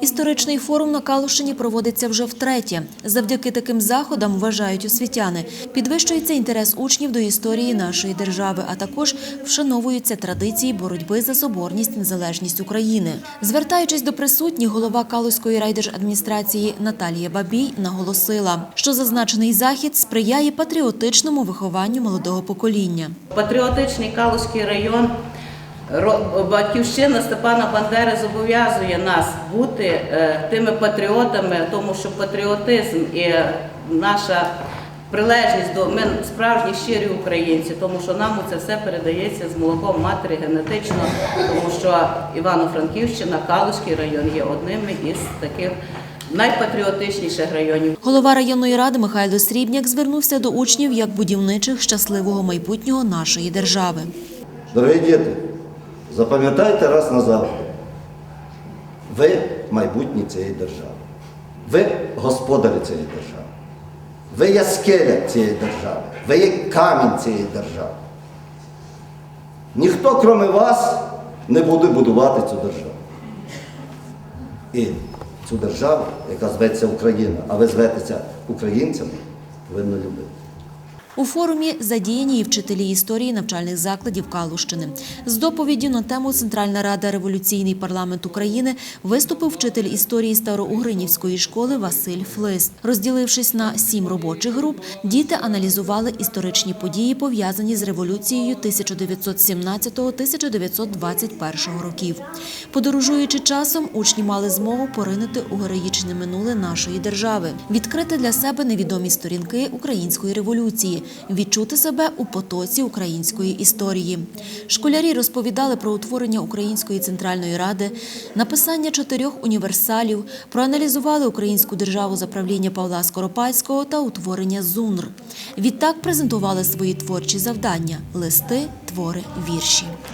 Історичний форум на Калущині проводиться вже втретє. Завдяки таким заходам, вважають освітяни, підвищується інтерес учнів до історії нашої держави, а також вшановуються традиції боротьби за соборність незалежність України. Звертаючись до присутніх, голова Калузької райдержадміністрації Наталія Бабій наголосила, що зазначений захід сприяє патріотичному вихованню молодого покоління. Патріотичний Калузький район, батьківщина Степана Бандери зобов'язує нас бути е, тими патріотами, тому що патріотизм і наша прилежність до ми справжні щирі українці, тому що нам це все передається з молоком матері генетично, тому що Івано-Франківщина, Калузький район є одним із таких найпатріотичніших районів. Голова районної ради Михайло Срібняк звернувся до учнів як будівничих щасливого майбутнього нашої держави. Дорогі діти, запам'ятайте раз назавжди, ви майбутнє цієї держави. Ви господарі цієї держави. Ви є скеля цієї держави. Ви є камінь цієї держави. Ніхто, крім вас, не буде будувати цю державу. І цю державу, яка зветься Україна, а ви зветеся українцями, повинно любити. У форумі задіяні і вчителі історії навчальних закладів Калущини. З доповіддю на тему Центральна рада Революційний парламент України виступив вчитель історії Староугринівської школи Василь Флист. Розділившись на сім робочих груп, діти аналізували історичні події, пов'язані з революцією 1917-1921 років. Подорожуючи часом, учні мали змогу поринути у героїчне минуле нашої держави, відкрити для себе невідомі сторінки української революції, відчути себе у потоці української історії. Школярі розповідали про утворення Української центральної ради, написання чотирьох універсалів, проаналізували українську державу за правління Павла Скоропадського та утворення ЗУНР. Відтак презентували свої творчі завдання – листи, твори, вірші.